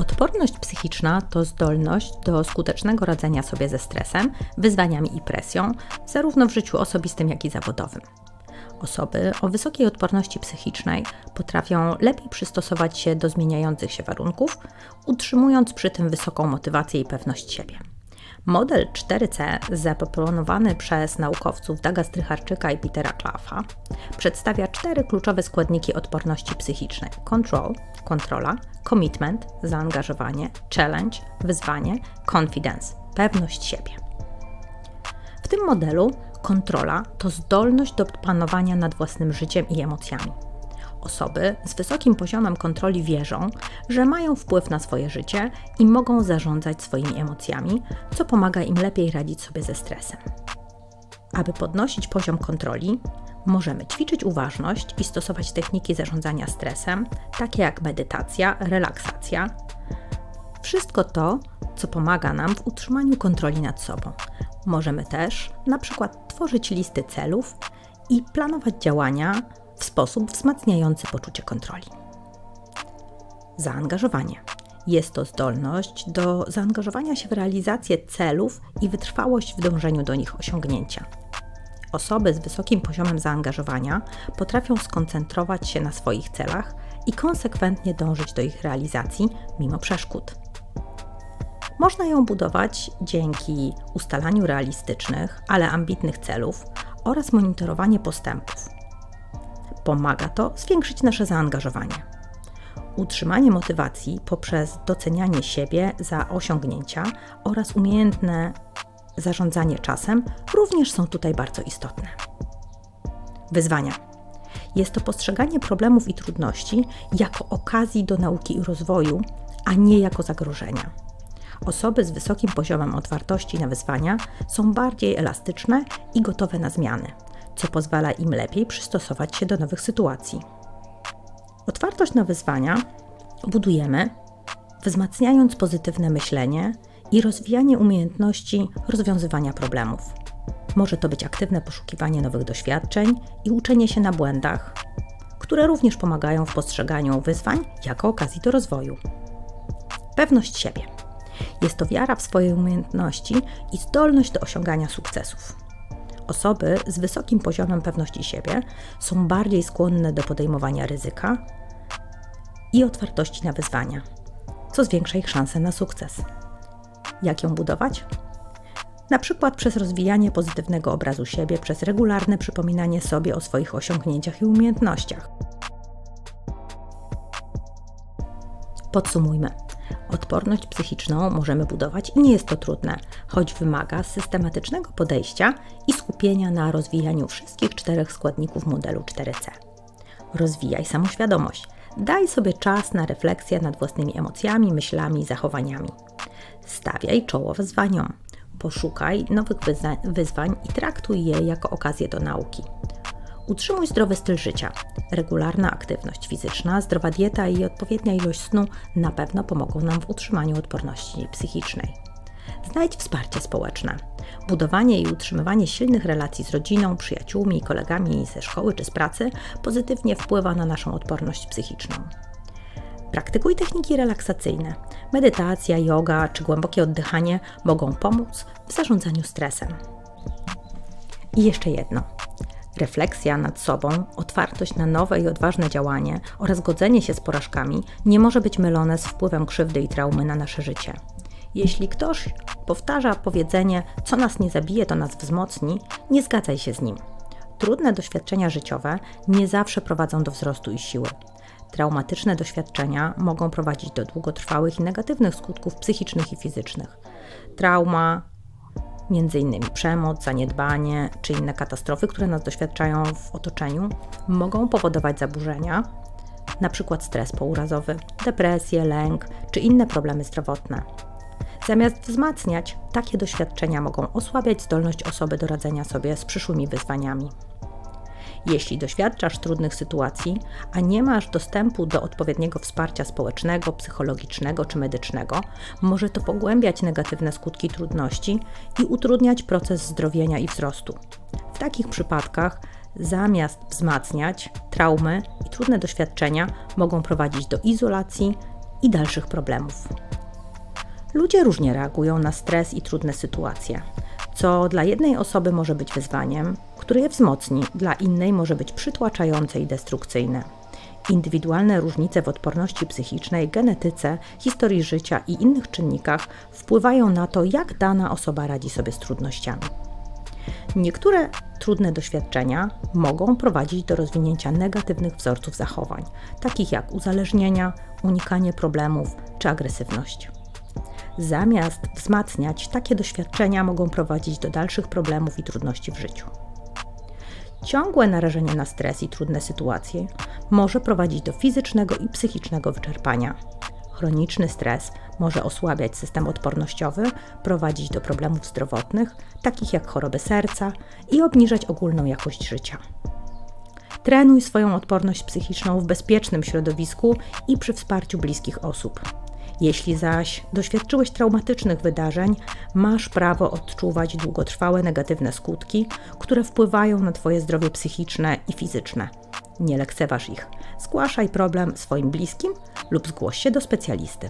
Odporność psychiczna to zdolność do skutecznego radzenia sobie ze stresem, wyzwaniami i presją, zarówno w życiu osobistym, jak i zawodowym. Osoby o wysokiej odporności psychicznej potrafią lepiej przystosować się do zmieniających się warunków, utrzymując przy tym wysoką motywację i pewność siebie. Model 4C, zaproponowany przez naukowców Daga Strycharczyka i Petera Klaffa, przedstawia cztery kluczowe składniki odporności psychicznej: control, kontrola, commitment, zaangażowanie, challenge, wyzwanie, confidence, pewność siebie. W tym modelu kontrola to zdolność do panowania nad własnym życiem i emocjami. Osoby z wysokim poziomem kontroli wierzą, że mają wpływ na swoje życie i mogą zarządzać swoimi emocjami, co pomaga im lepiej radzić sobie ze stresem. Aby podnosić poziom kontroli, możemy ćwiczyć uważność i stosować techniki zarządzania stresem, takie jak medytacja, relaksacja. Wszystko to, co pomaga nam w utrzymaniu kontroli nad sobą. Możemy też na przykład tworzyć listy celów i planować działania w sposób wzmacniający poczucie kontroli. Zaangażowanie. Jest to zdolność do zaangażowania się w realizację celów i wytrwałość w dążeniu do nich osiągnięcia. Osoby z wysokim poziomem zaangażowania potrafią skoncentrować się na swoich celach i konsekwentnie dążyć do ich realizacji mimo przeszkód. Można ją budować dzięki ustalaniu realistycznych, ale ambitnych celów oraz monitorowaniu postępów. Pomaga to zwiększyć nasze zaangażowanie. Utrzymanie motywacji poprzez docenianie siebie za osiągnięcia oraz umiejętne zarządzanie czasem również są tutaj bardzo istotne. Wyzwania. Jest to postrzeganie problemów i trudności jako okazji do nauki i rozwoju, a nie jako zagrożenia. Osoby z wysokim poziomem otwartości na wyzwania są bardziej elastyczne i gotowe na zmiany, co pozwala im lepiej przystosować się do nowych sytuacji. Otwartość na wyzwania budujemy wzmacniając pozytywne myślenie i rozwijanie umiejętności rozwiązywania problemów. Może to być aktywne poszukiwanie nowych doświadczeń i uczenie się na błędach, które również pomagają w postrzeganiu wyzwań jako okazji do rozwoju. Pewność siebie. Jest to wiara w swoje umiejętności i zdolność do osiągania sukcesów. Osoby z wysokim poziomem pewności siebie są bardziej skłonne do podejmowania ryzyka i otwartości na wyzwania, co zwiększa ich szanse na sukces. Jak ją budować? Na przykład przez rozwijanie pozytywnego obrazu siebie, przez regularne przypominanie sobie o swoich osiągnięciach i umiejętnościach. Podsumujmy. Odporność psychiczną możemy budować i nie jest to trudne, choć wymaga systematycznego podejścia i skupienia na rozwijaniu wszystkich czterech składników modelu 4C. Rozwijaj samoświadomość. Daj sobie czas na refleksję nad własnymi emocjami, myślami i zachowaniami. Stawiaj czoło wyzwaniom. Poszukaj nowych wyzwań i traktuj je jako okazję do nauki. Utrzymuj zdrowy styl życia. Regularna aktywność fizyczna, zdrowa dieta i odpowiednia ilość snu na pewno pomogą nam w utrzymaniu odporności psychicznej. Znajdź wsparcie społeczne. Budowanie i utrzymywanie silnych relacji z rodziną, przyjaciółmi i kolegami ze szkoły czy z pracy pozytywnie wpływa na naszą odporność psychiczną. Praktykuj techniki relaksacyjne. Medytacja, yoga czy głębokie oddychanie mogą pomóc w zarządzaniu stresem. I jeszcze jedno. Refleksja nad sobą, otwartość na nowe i odważne działanie oraz godzenie się z porażkami nie może być mylone z wpływem krzywdy i traumy na nasze życie. Jeśli ktoś powtarza powiedzenie, co nas nie zabije, to nas wzmocni, nie zgadzaj się z nim. Trudne doświadczenia życiowe nie zawsze prowadzą do wzrostu i siły. Traumatyczne doświadczenia mogą prowadzić do długotrwałych i negatywnych skutków psychicznych i fizycznych. Trauma, innymi przemoc, zaniedbanie czy inne katastrofy, które nas doświadczają w otoczeniu, mogą powodować zaburzenia, np. stres pourazowy, depresję, lęk czy inne problemy zdrowotne. Zamiast wzmacniać, takie doświadczenia mogą osłabiać zdolność osoby do radzenia sobie z przyszłymi wyzwaniami. Jeśli doświadczasz trudnych sytuacji, a nie masz dostępu do odpowiedniego wsparcia społecznego, psychologicznego czy medycznego, może to pogłębiać negatywne skutki trudności i utrudniać proces zdrowienia i wzrostu. W takich przypadkach zamiast wzmacniać, traumy i trudne doświadczenia mogą prowadzić do izolacji i dalszych problemów. Ludzie różnie reagują na stres i trudne sytuacje, co dla jednej osoby może być wyzwaniem, które je wzmocni, dla innej może być przytłaczające i destrukcyjne. Indywidualne różnice w odporności psychicznej, genetyce, historii życia i innych czynnikach wpływają na to, jak dana osoba radzi sobie z trudnościami. Niektóre trudne doświadczenia mogą prowadzić do rozwinięcia negatywnych wzorców zachowań, takich jak uzależnienia, unikanie problemów czy agresywność. Zamiast wzmacniać, takie doświadczenia mogą prowadzić do dalszych problemów i trudności w życiu. Ciągłe narażenie na stres i trudne sytuacje może prowadzić do fizycznego i psychicznego wyczerpania. Chroniczny stres może osłabiać system odpornościowy, prowadzić do problemów zdrowotnych, takich jak choroby serca i obniżać ogólną jakość życia. Trenuj swoją odporność psychiczną w bezpiecznym środowisku i przy wsparciu bliskich osób. Jeśli zaś doświadczyłeś traumatycznych wydarzeń, masz prawo odczuwać długotrwałe negatywne skutki, które wpływają na Twoje zdrowie psychiczne i fizyczne. Nie lekceważ ich. Zgłaszaj problem swoim bliskim lub zgłoś się do specjalisty.